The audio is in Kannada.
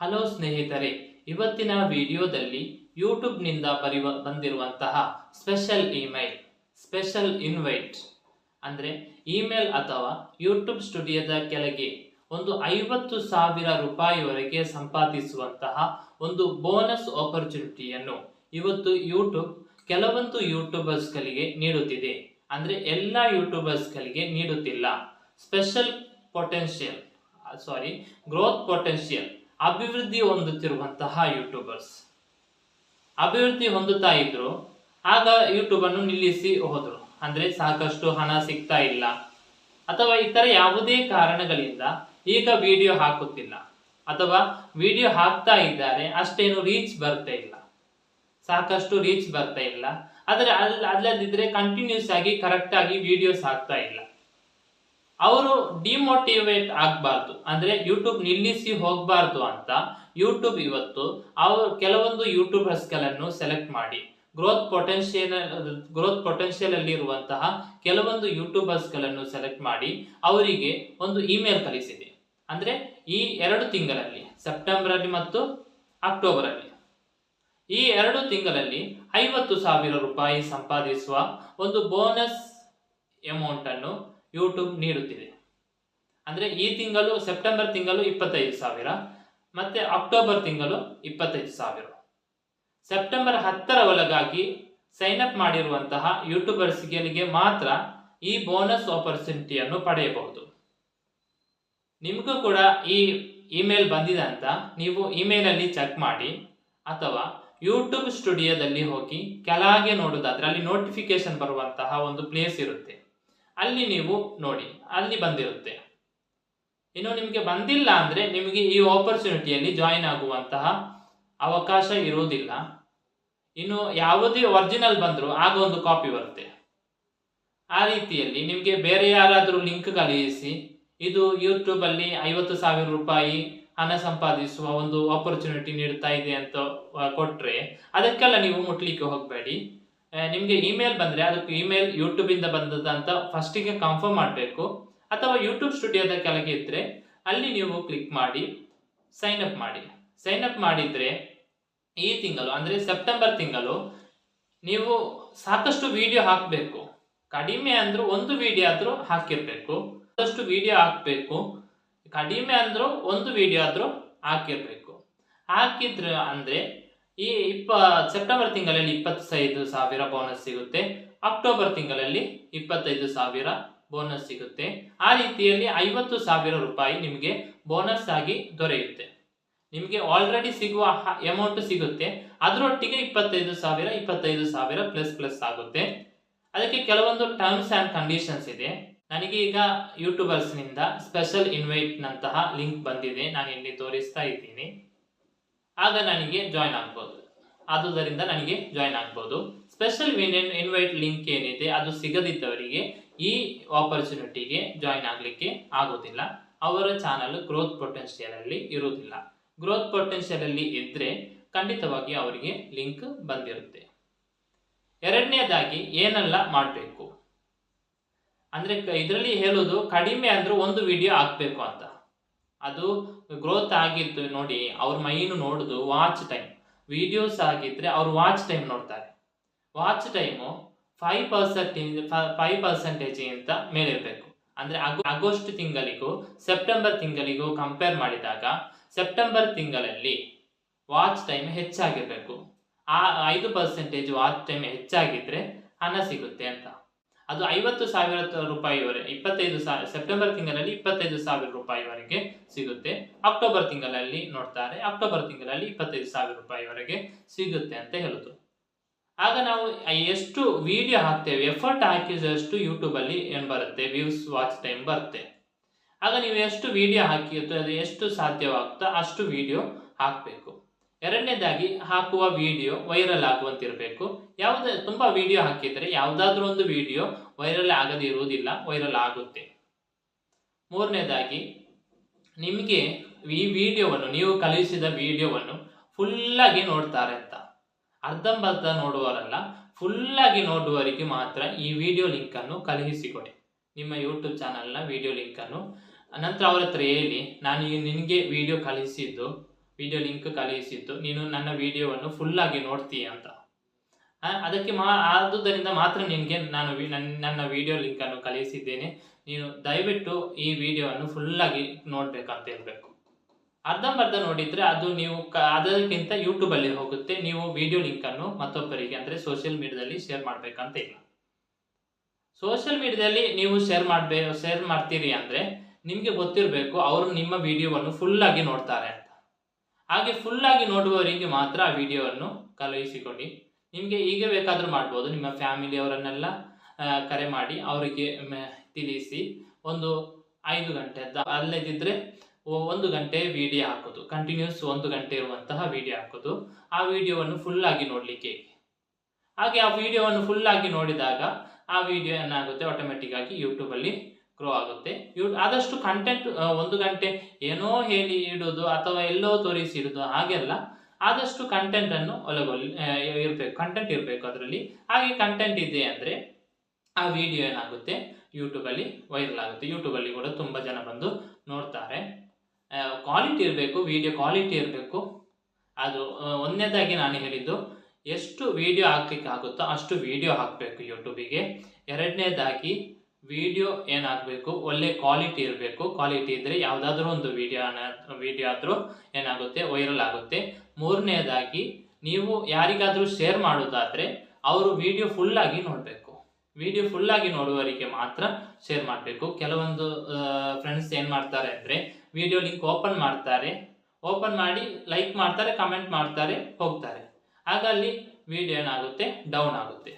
ಹಲೋ ಸ್ನೇಹಿತರೆ, ಇವತ್ತಿನ ವಿಡಿಯೋದಲ್ಲಿ ಯೂಟ್ಯೂಬ್ನಿಂದ ಬರುವ, ಬಂದಿರುವಂತಹ ಸ್ಪೆಷಲ್ ಇಮೇಲ್, ಸ್ಪೆಷಲ್ ಇನ್ವೈಟ್. ಅಂದರೆ ಇಮೇಲ್ ಅಥವಾ ಯೂಟ್ಯೂಬ್ ಸ್ಟುಡಿಯೋದ ಕೆಳಗೆ ಒಂದು ಐವತ್ತು ಸಾವಿರ ರೂಪಾಯಿವರೆಗೆ ಸಂಪಾದಿಸುವಂತಹ ಒಂದು ಬೋನಸ್ ಆಪರ್ಚುನಿಟಿಯನ್ನು ಇವತ್ತು ಯೂಟ್ಯೂಬ್ ಕೆಲವೊಂದು ಯೂಟ್ಯೂಬರ್ಸ್ಗಳಿಗೆ ನೀಡುತ್ತಿದೆ. ಅಂದರೆ ಎಲ್ಲ ಯೂಟ್ಯೂಬರ್ಸ್ಗಳಿಗೆ ನೀಡುತ್ತಿಲ್ಲ. Special potential sorry growth potential. ಅಭಿವೃದ್ಧಿ ಹೊಂದುತ್ತಿರುವಂತಹ ಯೂಟ್ಯೂಬರ್ಸ್ ಅಭಿವೃದ್ಧಿ ಹೊಂದುತ್ತಾ ಇದ್ರು, ಆಗ ಯೂಟ್ಯೂಬ್ ಅನ್ನು ನಿಲ್ಲಿಸಿ ಹೋದರು. ಅಂದ್ರೆ ಸಾಕಷ್ಟು ಹಣ ಸಿಗ್ತಾ ಇಲ್ಲ. ಅಥವಾ ಇತರ ಯಾವುದೇ ಕಾರಣಗಳಿಂದ ಈಗ ವಿಡಿಯೋ ಹಾಕುತ್ತಿಲ್ಲ. ಅಥವಾ ವಿಡಿಯೋ ಹಾಕ್ತಾ ಇದ್ದಾರೆ, ಅಷ್ಟೇನು ರೀಚ್ ಬರ್ತಾ ಇಲ್ಲ. ಸಾಕಷ್ಟು ರೀಚ್ ಬರ್ತಾ ಇಲ್ಲ. ಆದರೆ ಅಲ್ಲ ಕಂಟಿನ್ಯೂಸ್ ಆಗಿ ಕರೆಕ್ಟ್ ಆಗಿ ವಿಡಿಯೋಸ್ ಹಾಕ್ತಾ ಇಲ್ಲ. ಅವರು ಡಿಮೋಟಿವೇಟ್ ಆಗಬಾರ್ದು. ಅಂದ್ರೆ ಯೂಟ್ಯೂಬ್ ನಿಲ್ಲಿಸಿ ಹೋಗಬಾರ್ದು ಅಂತ ಯೂಟ್ಯೂಬ್ ಇವತ್ತು ಅವರು ಕೆಲವೊಂದು ಯೂಟ್ಯೂಬರ್ಸ್ಗಳನ್ನು ಸೆಲೆಕ್ಟ್ ಮಾಡಿ. ಗ್ರೋತ್ ಪೊಟೆನ್ಷಿಯಲ್ ಗ್ರೋತ್ ಪೊಟೆನ್ಷಿಯಲ್ ಅಲ್ಲಿ ಇರುವಂತಹ ಕೆಲವೊಂದು ಯೂಟ್ಯೂಬರ್ಸ್ಗಳನ್ನು ಸೆಲೆಕ್ಟ್ ಮಾಡಿ ಅವರಿಗೆ ಒಂದು ಇಮೇಲ್ ಕಳಿಸಿದೆ. ಅಂದ್ರೆ ಈ ಎರಡು ತಿಂಗಳಲ್ಲಿ ಸೆಪ್ಟೆಂಬರ್ ಅಲ್ಲಿ ಮತ್ತು ಅಕ್ಟೋಬರ್ ಅಲ್ಲಿ ಈ ಎರಡು ತಿಂಗಳಲ್ಲಿ ಐವತ್ತು ಸಾವಿರ ರೂಪಾಯಿ ಸಂಪಾದಿಸುವ ಒಂದು ಬೋನಸ್ ಅಮೌಂಟ್ ಅನ್ನು ಯೂಟ್ಯೂಬ್ ನೀಡುತ್ತಿದೆ. ಅಂದರೆ ಈ ತಿಂಗಳು ಸೆಪ್ಟೆಂಬರ್ ತಿಂಗಳು ಇಪ್ಪತ್ತೈದು ಸಾವಿರ, ಮತ್ತೆ ಅಕ್ಟೋಬರ್ ತಿಂಗಳು ಇಪ್ಪತ್ತೈದು ಸಾವಿರ. ಸೆಪ್ಟೆಂಬರ್ ಹತ್ತರ ಒಳಗಾಗಿ ಸೈನ್ ಅಪ್ ಮಾಡಿರುವಂತಹ ಯೂಟ್ಯೂಬರ್ಸ್ಗಳಿಗೆ ಮಾತ್ರ ಈ ಬೋನಸ್ ಆಪರ್ಚುನಿಟಿಯನ್ನು ಪಡೆಯಬಹುದು. ನಿಮಗೂ ಕೂಡ ಈ ಇಮೇಲ್ ಬಂದಿದೆ ಅಂತ ನೀವು ಇಮೇಲಲ್ಲಿ ಚೆಕ್ ಮಾಡಿ, ಅಥವಾ ಯೂಟ್ಯೂಬ್ ಸ್ಟುಡಿಯೋದಲ್ಲಿ ಹೋಗಿ ಕೆಳಗೆ ನೋಡೋದಾದ್ರೆ ಅಲ್ಲಿ ನೋಟಿಫಿಕೇಶನ್ ಬರುವಂತಹ ಒಂದು ಪ್ಲೇಸ್ ಇರುತ್ತೆ. ಅಲ್ಲಿ ನೀವು ನೋಡಿ, ಅಲ್ಲಿ ಬಂದಿರುತ್ತೆ. ಇನ್ನು ನಿಮಗೆ ಬಂದಿಲ್ಲ ಅಂದರೆ ನಿಮಗೆ ಈ ಆಪರ್ಚುನಿಟಿಯಲ್ಲಿ ಜಾಯಿನ್ ಆಗುವಂತಹ ಅವಕಾಶ ಇರುವುದಿಲ್ಲ. ಇನ್ನು ಯಾವುದೇ ಒರಿಜಿನಲ್ ಬಂದರೂ ಆಗ ಒಂದು ಕಾಪಿ ಬರುತ್ತೆ. ಆ ರೀತಿಯಲ್ಲಿ ನಿಮಗೆ ಬೇರೆ ಯಾರಾದರೂ ಲಿಂಕ್ ಕಳುಹಿಸಿ ಇದು ಯೂಟ್ಯೂಬಲ್ಲಿ ಐವತ್ತು ಸಾವಿರ ರೂಪಾಯಿ ಹಣ ಸಂಪಾದಿಸುವ ಒಂದು ಆಪರ್ಚುನಿಟಿ ನೀಡ್ತಾ ಇದೆ ಅಂತ ಕೊಟ್ಟರೆ ಅದಕ್ಕೆಲ್ಲ ನೀವು ಮುಟ್ಲಿಕ್ಕೆ ಹೋಗಬೇಡಿ. ನಿಮಗೆ ಇಮೇಲ್ ಬಂದರೆ ಅದಕ್ಕೆ ಇಮೇಲ್ ಯೂಟ್ಯೂಬಿಂದ ಬಂದದ ಅಂತ ಫಸ್ಟಿಗೆ ಕನ್ಫರ್ಮ್ ಮಾಡಬೇಕು. ಅಥವಾ ಯೂಟ್ಯೂಬ್ ಸ್ಟುಡಿಯೋದ ಕೆಳಗೆ ಇದ್ದರೆ ಅಲ್ಲಿ ನೀವು ಕ್ಲಿಕ್ ಮಾಡಿ ಸೈನ್ ಅಪ್ ಮಾಡಿ. ಸೈನ್ ಅಪ್ ಮಾಡಿದ್ರೆ ಈ ತಿಂಗಳು, ಅಂದ್ರೆ ಸೆಪ್ಟೆಂಬರ್ ತಿಂಗಳು ನೀವು ಸಾಕಷ್ಟು ವಿಡಿಯೋ ಹಾಕಬೇಕು. ಕಡಿಮೆ ಅಂದರೂ ಒಂದು ವಿಡಿಯೋ ಆದರೂ ಹಾಕಿರಬೇಕು. ಸಾಕಷ್ಟು ವಿಡಿಯೋ ಹಾಕಬೇಕು. ಕಡಿಮೆ ಅಂದರೂ ಒಂದು ವಿಡಿಯೋ ಆದರೂ ಹಾಕಿರಬೇಕು. ಹಾಕಿದ್ರೆ ಅಂದ್ರೆ ಈ ಇಪ್ಪ, ಸೆಪ್ಟೆಂಬರ್ ತಿಂಗಳಲ್ಲಿ ಇಪ್ಪತ್ತೈದು ಸಾವಿರ ಬೋನಸ್ ಸಿಗುತ್ತೆ. ಅಕ್ಟೋಬರ್ ತಿಂಗಳಲ್ಲಿ ಇಪ್ಪತ್ತೈದು ಸಾವಿರ ಬೋನಸ್ ಸಿಗುತ್ತೆ. ಆ ರೀತಿಯಲ್ಲಿ ಐವತ್ತು ಸಾವಿರ ರೂಪಾಯಿ ನಿಮಗೆ ಬೋನಸ್ ಆಗಿ ದೊರೆಯುತ್ತೆ. ನಿಮಗೆ ಆಲ್ರೆಡಿ ಸಿಗುವ ಅಮೌಂಟ್ ಸಿಗುತ್ತೆ. ಅದರೊಟ್ಟಿಗೆ ಇಪ್ಪತ್ತೈದು ಸಾವಿರ ಇಪ್ಪತ್ತೈದು ಸಾವಿರ ಪ್ಲಸ್ ಪ್ಲಸ್ ಆಗುತ್ತೆ. ಅದಕ್ಕೆ ಕೆಲವೊಂದು ಟರ್ಮ್ಸ್ ಆ್ಯಂಡ್ ಕಂಡೀಷನ್ಸ್ ಇದೆ. ನನಗೆ ಈಗ ಯೂಟ್ಯೂಬರ್ಸ್ನಿಂದ ಸ್ಪೆಷಲ್ ಇನ್ವೈಟ್ನಂತಹ ಲಿಂಕ್ ಬಂದಿದೆ. ನಾನು ಇಲ್ಲಿ ತೋರಿಸ್ತಾ ಇದ್ದೀನಿ. ಆಗ ನನಗೆ ಜಾಯ್ನ್ ಆಗ್ಬೋದು. ಆದುದರಿಂದ ನನಗೆ ಜಾಯ್ನ್ ಆಗ್ಬೋದು. ಸ್ಪೆಷಲ್ ಇನ್ವೈಟ್ ಲಿಂಕ್ ಏನಿದೆ, ಅದು ಸಿಗದಿದ್ದವರಿಗೆ ಈ ಆಪರ್ಚುನಿಟಿಗೆ ಜಾಯ್ನ್ ಆಗಲಿಕ್ಕೆ ಆಗೋದಿಲ್ಲ. ಅವರ ಚಾನಲ್ ಗ್ರೋತ್ ಪೊಟೆನ್ಷಿಯಲ್ ಅಲ್ಲಿ ಇರುವುದಿಲ್ಲ. ಗ್ರೋತ್ ಪೊಟೆನ್ಷಿಯಲ್ ಅಲ್ಲಿ ಇದ್ರೆ ಖಂಡಿತವಾಗಿ ಅವರಿಗೆ ಲಿಂಕ್ ಬಂದಿರುತ್ತೆ. ಎರಡನೇದಾಗಿ, ಏನೆಲ್ಲ ಮಾಡಬೇಕು? ಅಂದ್ರೆ ಇದರಲ್ಲಿ ಹೇಳೋದು ಕಡಿಮೆ ಅಂದರೂ ಒಂದು ವಿಡಿಯೋ ಹಾಕ್ಬೇಕು ಅಂತ. ಅದು ಗ್ರೋತ್ ಆಗಿದ್ದು ನೋಡಿ ಅವ್ರ ಮೈನು ನೋಡುದು ವಾಚ್ ಟೈಮ್ ವಿಡಿಯೋಸ್ ಆಗಿದ್ರೆ ಅವ್ರು ವಾಚ್ ಟೈಮ್ ನೋಡ್ತಾರೆ. Watch time five percentage five percentage ಅಂತ ಮೇಲಿರಬೇಕು. ಅಂದ್ರೆ ಅಗೋ ಆಗಸ್ಟ್ ತಿಂಗಳಿಗೂ ಸೆಪ್ಟೆಂಬರ್ ತಿಂಗಳಿಗೂ ಕಂಪೇರ್ ಮಾಡಿದಾಗ ಸೆಪ್ಟೆಂಬರ್ ತಿಂಗಳಲ್ಲಿ ವಾಚ್ ಟೈಮ್ ಹೆಚ್ಚಾಗಿರಬೇಕು. ಆ ಐದು ಪರ್ಸೆಂಟೇಜ್ ವಾಚ್ ಟೈಮ್ ಹೆಚ್ಚಾಗಿದ್ರೆ ಹಣ ಸಿಗುತ್ತೆ ಅಂತ. ಅದು ಐವತ್ತು ಸಾವಿರ ರೂಪಾಯಿವರೆಗೆ ಇಪ್ಪತ್ತೈದು ಸಾವಿರ ಸೆಪ್ಟೆಂಬರ್ ತಿಂಗಳಲ್ಲಿ ಇಪ್ಪತ್ತೈದು ಸಾವಿರ ರೂಪಾಯಿವರೆಗೆ ಸಿಗುತ್ತೆ. ಅಕ್ಟೋಬರ್ ತಿಂಗಳಲ್ಲಿ ನೋಡ್ತಾರೆ, ಅಕ್ಟೋಬರ್ ತಿಂಗಳಲ್ಲಿ ಇಪ್ಪತ್ತೈದು ಸಾವಿರ ರೂಪಾಯಿವರೆಗೆ ಸಿಗುತ್ತೆ ಅಂತ ಹೇಳುದು. ಆಗ ನಾವು ಎಷ್ಟು ವಿಡಿಯೋ ಹಾಕ್ತೇವೆ, ಎಫರ್ಟ್ ಹಾಕಿದಷ್ಟು ಯೂಟ್ಯೂಬಲ್ಲಿ ಏನು ಬರುತ್ತೆ, ವ್ಯೂಸ್, ವಾಚ್ ಟೈಮ್ ಬರುತ್ತೆ. ಆಗ ನೀವು ಎಷ್ಟು ವಿಡಿಯೋ ಹಾಕಿರ್ತೋ ಅದು ಎಷ್ಟು ಸಾಧ್ಯವಾಗುತ್ತೋ ಅಷ್ಟು ವಿಡಿಯೋ ಹಾಕಬೇಕು. ಎರಡನೇದಾಗಿ ಹಾಕುವ ವಿಡಿಯೋ ವೈರಲ್ ಆಗುವಂತಿರಬೇಕು. ಯಾವುದೇ, ತುಂಬ ವಿಡಿಯೋ ಹಾಕಿದರೆ ಯಾವುದಾದ್ರೂ ಒಂದು ವಿಡಿಯೋ ವೈರಲ್ ಆಗದೇ ಇರುವುದಿಲ್ಲ ವೈರಲ್ ಆಗುತ್ತೆ. ಮೂರನೇದಾಗಿ, ನಿಮಗೆ ಈ ವಿಡಿಯೋವನ್ನು ನೀವು ಕಳುಹಿಸಿದ ವಿಡಿಯೋವನ್ನು ಫುಲ್ಲಾಗಿ ನೋಡ್ತಾರೆ ಅಂತ. ಅರ್ಧಂಬರ್ಧ ನೋಡುವವರಲ್ಲ ಫುಲ್ಲಾಗಿ ನೋಡುವವರಿಗೆ ಮಾತ್ರ ಈ ವಿಡಿಯೋ ಲಿಂಕನ್ನು ಕಳುಹಿಸಿಕೊಡಿ. ನಿಮ್ಮ ಯೂಟ್ಯೂಬ್ ಚಾನಲ್ನ ವಿಡಿಯೋ ಲಿಂಕನ್ನು ನಂತರ ಅವರ ಹತ್ರ ಹೇಳಿ, ನಾನು ನಿನಗೆ ವಿಡಿಯೋ ಕಳಿಸಿದ್ದು ವಿಡಿಯೋ ಲಿಂಕ್ ಕಳುಹಿಸಿದ್ದು ನೀನು ನನ್ನ ವಿಡಿಯೋವನ್ನು ಫುಲ್ಲಾಗಿ ನೋಡ್ತೀಯ ಅಂತ. ಅದಕ್ಕೆ ಮಾ, ಆದುದರಿಂದ ಮಾತ್ರ ನಿನಗೆ ನಾನು ನನ್ನ ವಿಡಿಯೋ ಲಿಂಕನ್ನು ಕಳುಹಿಸಿದ್ದೇನೆ ನೀನು ದಯವಿಟ್ಟು ಈ ವಿಡಿಯೋವನ್ನು ಫುಲ್ಲಾಗಿ ನೋಡ್ಬೇಕಂತ ಹೇಳ್ಬೇಕು. ಅರ್ಧಂಬರ್ಧ ನೋಡಿದ್ರೆ ಅದು ನೀವು ಕ, ಅದಕ್ಕಿಂತ ಯೂಟ್ಯೂಬಲ್ಲಿ ಹೋಗುತ್ತೆ. ನೀವು ವಿಡಿಯೋ ಲಿಂಕನ್ನು ಮತ್ತೊಬ್ಬರಿಗೆ, ಅಂದರೆ ಸೋಷಿಯಲ್ ಮೀಡಿಯಾದಲ್ಲಿ ಶೇರ್ ಮಾಡಬೇಕಂತ ಇಲ್ಲ. ಸೋಷಿಯಲ್ ಮೀಡಿಯಾದಲ್ಲಿ ನೀವು ಶೇರ್ ಮಾಡಬೇ ಶೇರ್ ಮಾಡ್ತೀರಿ ಅಂದರೆ ನಿಮಗೆ ಗೊತ್ತಿರಬೇಕು, ಅವರು ನಿಮ್ಮ ವಿಡಿಯೋವನ್ನು ಫುಲ್ಲಾಗಿ ನೋಡ್ತಾರೆ ಹಾಗೆ ಫುಲ್ಲಾಗಿ ನೋಡುವವರಿಗೆ ಮಾತ್ರ ಆ ವಿಡಿಯೋವನ್ನು ಕಳುಹಿಸಿಕೊಡಿ. ನಿಮಗೆ ಈಗ ಬೇಕಾದರೂ ಮಾಡ್ಬೋದು. ನಿಮ್ಮ ಫ್ಯಾಮಿಲಿಯವರನ್ನೆಲ್ಲ ಕರೆ ಮಾಡಿ ಅವರಿಗೆ ತಿಳಿಸಿ ಒಂದು ಐದು ಗಂಟೆ ಅಲ್ಲದಿದ್ದರೆ ಒಂದು ಗಂಟೆ ವಿಡಿಯೋ ಹಾಕೋದು. ಕಂಟಿನ್ಯೂಸ್ ಒಂದು ಗಂಟೆ ಇರುವಂತಹ ವಿಡಿಯೋ ಹಾಕೋದು. ಆ ವಿಡಿಯೋವನ್ನು ಫುಲ್ಲಾಗಿ ನೋಡಲಿಕ್ಕೆ ಹಾಗೆ? ಆ ವಿಡಿಯೋವನ್ನು ಫುಲ್ಲಾಗಿ ನೋಡಿದಾಗ ಆ ವಿಡಿಯೋ ಏನಾಗುತ್ತೆ? ಆಟೋಮೆಟಿಕ್ ಆಗಿ ಯೂಟ್ಯೂಬಲ್ಲಿ ಗ್ರೋ ಆಗುತ್ತೆ. ಯೂ ಆದಷ್ಟು ಕಂಟೆಂಟ್ ಒಂದು ಗಂಟೆ ಏನೋ ಹೇಳಿ ಇಡೋದು ಅಥವಾ ಎಲ್ಲೋ ತೋರಿಸಿಡೋದು ಹಾಗೆಲ್ಲ ಆದಷ್ಟು ಕಂಟೆಂಟನ್ನು ಒಳಗೊಳ್ಳಿ ಇರಬೇಕು ಕಂಟೆಂಟ್ ಇರಬೇಕು ಅದರಲ್ಲಿ. ಹಾಗೆ ಕಂಟೆಂಟ್ ಇದೆ ಅಂದರೆ ಆ ವಿಡಿಯೋ ಏನಾಗುತ್ತೆ? ಯೂಟ್ಯೂಬಲ್ಲಿ ವೈರಲ್ ಆಗುತ್ತೆ. ಯೂಟ್ಯೂಬಲ್ಲಿ ಕೂಡ ತುಂಬ ಜನ ಬಂದು ನೋಡ್ತಾರೆ. ಕ್ವಾಲಿಟಿ ಇರಬೇಕು ವಿಡಿಯೋ ಕ್ವಾಲಿಟಿ ಇರಬೇಕು. ಅದು ಒಂದನೇದಾಗಿ ನಾನು ಹೇಳಿದ್ದು, ಎಷ್ಟು ವಿಡಿಯೋ ಹಾಕ್ಲಿಕ್ಕೆ ಆಗುತ್ತೋ ಅಷ್ಟು ವಿಡಿಯೋ ಹಾಕಬೇಕು ಯೂಟ್ಯೂಬಿಗೆ ಎರಡನೇದಾಗಿ ವಿಡಿಯೋ ಏನಾಗಬೇಕು? ಒಳ್ಳೆ ಕ್ವಾಲಿಟಿ ಇರಬೇಕು. ಕ್ವಾಲಿಟಿ ಇದ್ದರೆ ಯಾವುದಾದ್ರೂ ಒಂದು ವಿಡಿಯೋ ವಿಡಿಯೋ ಆದರೂ ಏನಾಗುತ್ತೆ? ವೈರಲ್ ಆಗುತ್ತೆ. ಮೂರನೇದಾಗಿ, ನೀವು ಯಾರಿಗಾದರೂ ಶೇರ್ ಮಾಡೋದಾದರೆ ಅವರು ವಿಡಿಯೋ ಫುಲ್ಲಾಗಿ ನೋಡಬೇಕು. ವಿಡಿಯೋ ಫುಲ್ಲಾಗಿ ನೋಡುವವರಿಗೆ ಮಾತ್ರ ಶೇರ್ ಮಾಡಬೇಕು. ಕೆಲವೊಂದು ಫ್ರೆಂಡ್ಸ್ ಏನು ಮಾಡ್ತಾರೆ ಅಂದರೆ ವಿಡಿಯೋ ಲಿಂಕ್ ಓಪನ್ ಮಾಡ್ತಾರೆ. ಓಪನ್ ಮಾಡಿ ಲೈಕ್ ಮಾಡ್ತಾರೆ ಕಮೆಂಟ್ ಮಾಡ್ತಾರೆ, ಹೋಗ್ತಾರೆ. ಆಗ ಅಲ್ಲಿ ವಿಡಿಯೋ ಏನಾಗುತ್ತೆ? ಡೌನ್ ಆಗುತ್ತೆ.